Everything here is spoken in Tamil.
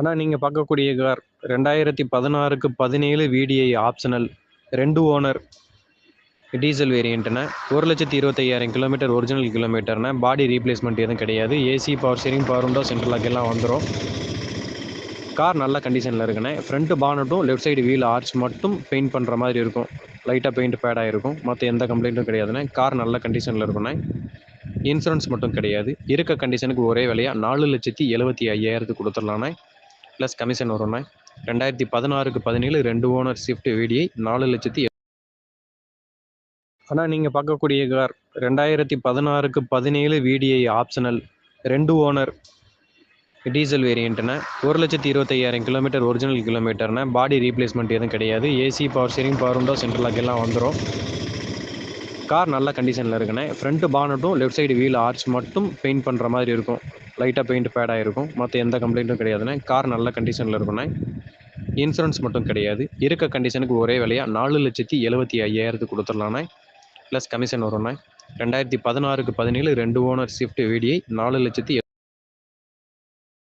அண்ணா நீங்கள் பார்க்கக்கூடிய கார் ரெண்டாயிரத்தி பதினாறுக்கு பதினேழு விடிஐ ஆப்ஷனல் ரெண்டு ஓனர் டீசல் வேரியண்ட்டுன்னு ஒரு லட்சத்தி இருபத்தையாயிரம் கிலோமீட்டர் ஒரிஜினல் கிலோமீட்டர்னு பாடி ரீப்ளேஸ்மெண்ட் எதுவும் கிடையாது. AC power steering power window central lock எல்லாம் வந்துடும் கார் நல்ல கண்டிஷனில் இருக்குண்ணே. ஃப்ரண்ட்டு பானட்டும் லெஃப்ட் சைடு வீல் ஆர்ச் மட்டும் பெயிண்ட் பண்ணுற மாதிரி இருக்கும். லைட்டாக பெயிண்ட் பேடாக இருக்கும். மற்ற எந்த கம்ப்ளைண்ட்டும் கிடையாதுண்ணே. கார் நல்ல கண்டிஷனில் இருக்குண்ணே இன்சூரன்ஸ் மட்டும் கிடையாது. இருக்க கண்டிஷனுக்கு ஒரே விலையாக நாலு லட்சத்தி எழுபத்தி ஐயாயிரத்துக்கு கொடுத்துடலாண்ணே ப்ளஸ் கமிஷன் வரும்னா ரெண்டாயிரத்தி பதினாறுக்கு பதினேழு ரெண்டு ஓனர் ஷிஃப்ட் விடிஐ நாலு லட்சத்தி ஆனால் நீங்கள் பார்க்கக்கூடிய கார் ரெண்டாயிரத்தி பதினாறுக்கு பதினேழு விடிஐ ஆப்ஷனல் ரெண்டு ஓனர் டீசல் வேரியண்ட்டுனா ஒரு லட்சத்தி இருபத்தையாயிரம் கிலோமீட்டர் ஒரிஜினல் கிலோமீட்டர்னா பாடி ரீப்ளேஸ்மெண்ட் எதுவும் கிடையாது. AC power steering power window central lock எல்லாம் வந்துடும் கார் நல்ல கண்டிஷனில் இருக்குண்ணே ஃப்ரண்ட்டு பானட்டும் லெஃப்ட் சைடு வீல் ஆர்ச் மட்டும் பெயிண்ட் பண்ணுற மாதிரி இருக்கும். லைட்டாக பெயிண்ட் பேட் ஆகிருக்கும் மற்ற எந்த கம்ப்ளைண்ட்டும் கிடையாதுண்ணே கார் நல்ல கண்டிஷனில் இருக்குண்ணே இன்சூரன்ஸ் மட்டும் கிடையாது. இருக்க கண்டிஷனுக்கு ஒரே விலையாக நாலு லட்சத்தி எழுபத்தி ஐயாயிரத்துக்கு கொடுத்துடலாண்ணே ப்ளஸ் கமிஷன் வரும்ண்ணே ரெண்டாயிரத்தி பதினாறுக்கு பதினேழு ரெண்டு ஓனர் ஷிஃப்ட் வீடியை நாலு லட்சத்தி